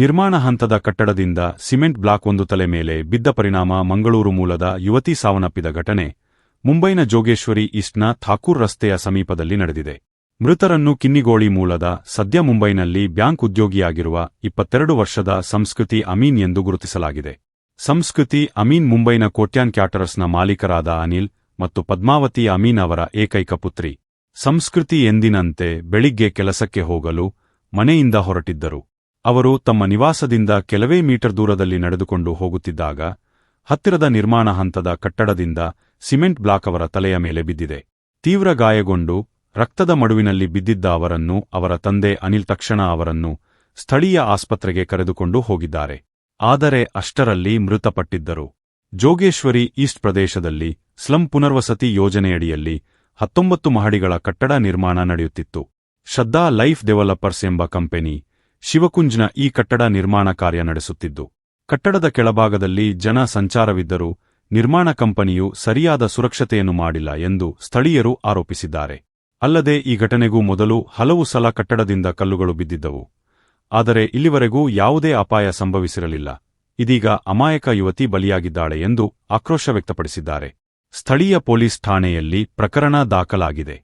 ನಿರ್ಮಾಣ ಹಂತದ ಕಟ್ಟಡದಿಂದ cement block ಒಂದು ತಲೆ ಮೇಲೆ ಬಿದ್ದ ಪರಿಣಾಮ ಮಂಗಳೂರು ಮೂಲದ ಯುವತಿ ಸಾವನ್ನಪ್ಪಿದ ಘಟನೆ. ಮುಂಬೈನ ಜೋಗೇಶ್ವರಿ ಈಸ್ಟ್ನ ಥಾಕೂರ್ ರಸ್ತೆಯ ಸಮೀಪದಲ್ಲಿ ನಡೆದಿದೆ. ಮೃತರನ್ನು ಕಿನ್ನಿಗೋಳಿ ಮೂಲದ ಸದ್ಯ ಮುಂಬೈನಲ್ಲಿ ಬ್ಯಾಂಕ್ ಉದ್ಯೋಗಿಯಾಗಿರುವ ಇಪ್ಪತ್ತೆರಡು ವರ್ಷದ ಸಂಸ್ಕೃತಿ ಅಮೀನ್ ಎಂದು ಗುರುತಿಸಲಾಗಿದೆ. ಸಂಸ್ಕೃತಿ ಅಮೀನ್ ಮುಂಬೈನ ಕೋಟ್ಯಾನ್ ಕ್ಯಾಟರರ್ಸ್ನ ಮಾಲೀಕರಾದ ಅನಿಲ್ ಮತ್ತು ಪದ್ಮಾವತಿ ಅಮೀನ್ ಅವರ ಏಕೈಕ ಪುತ್ರಿ. ಸಂಸ್ಕೃತಿ ಎಂದಿನಂತೆ ಬೆಳಿಗ್ಗೆ ಕೆಲಸಕ್ಕೆ ಹೋಗಲು ಮನೆಯಿಂದ ಹೊರಟಿದ್ದರು. ಅವರು ತಮ್ಮ ನಿವಾಸದಿಂದ ಕೆಲವೇ ಮೀಟರ್ ದೂರದಲ್ಲಿ ನಡೆದುಕೊಂಡು ಹೋಗುತ್ತಿದ್ದಾಗ, ಹತ್ತಿರದ ನಿರ್ಮಾಣ ಹಂತದ ಕಟ್ಟಡದಿಂದ ಸಿಮೆಂಟ್ ಬ್ಲಾಕ್ ಅವರ ತಲೆಯ ಮೇಲೆ ಬಿದ್ದಿದೆ. ತೀವ್ರ ಗಾಯಗೊಂಡು ರಕ್ತದ ಮಡುವಿನಲ್ಲಿ ಬಿದ್ದಿದ್ದ ಅವರನ್ನು ಅವರ ತಂದೆ ಅನಿಲ್ ತಕ್ಷಣ ಅವರನ್ನು ಸ್ಥಳೀಯ ಆಸ್ಪತ್ರೆಗೆ ಕರೆದುಕೊಂಡು ಹೋಗಿದ್ದಾರೆ. ಆದರೆ ಅಷ್ಟರಲ್ಲಿ ಮೃತಪಟ್ಟಿದ್ದರು. ಜೋಗೇಶ್ವರಿ ಈಸ್ಟ್ ಪ್ರದೇಶದಲ್ಲಿ ಸ್ಲಂ ಪುನರ್ವಸತಿ ಯೋಜನೆಯಡಿಯಲ್ಲಿ ಹತ್ತೊಂಬತ್ತು ಮಹಡಿಗಳ ಕಟ್ಟಡ ನಿರ್ಮಾಣ ನಡೆಯುತ್ತಿತ್ತು. ಶ್ರದ್ಧಾ ಲೈಫ್ ಡೆವಲಪರ್ಸ್ ಎಂಬ ಕಂಪನಿ ಶಿವಕುಂಜ್ನ ಈ ಕಟ್ಟಡ ನಿರ್ಮಾಣ ಕಾರ್ಯ ನಡೆಸುತ್ತಿದ್ದು, ಕಟ್ಟಡದ ಕೆಳಭಾಗದಲ್ಲಿ ಜನ ಸಂಚಾರವಿದ್ದರೂ ನಿರ್ಮಾಣ ಕಂಪನಿಯು ಸರಿಯಾದ ಸುರಕ್ಷತೆಯನ್ನು ಮಾಡಿಲ್ಲ ಎಂದು ಸ್ಥಳೀಯರು ಆರೋಪಿಸಿದ್ದಾರೆ. ಅಲ್ಲದೆ ಈ ಘಟನೆಗೂ ಮೊದಲು ಹಲವು ಸಲ ಕಟ್ಟಡದಿಂದ ಕಲ್ಲುಗಳು ಬಿದ್ದಿದ್ದವು. ಆದರೆ ಇಲ್ಲಿವರೆಗೂ ಯಾವುದೇ ಅಪಾಯ ಸಂಭವಿಸಿರಲಿಲ್ಲ. ಇದೀಗ ಅಮಾಯಕ ಯುವತಿ ಬಲಿಯಾಗಿದ್ದಾಳೆ ಎಂದು ಆಕ್ರೋಶ ವ್ಯಕ್ತಪಡಿಸಿದ್ದಾರೆ. ಸ್ಥಳೀಯ ಪೊಲೀಸ್ ಠಾಣೆಯಲ್ಲಿ ಪ್ರಕರಣ ದಾಖಲಾಗಿದೆ.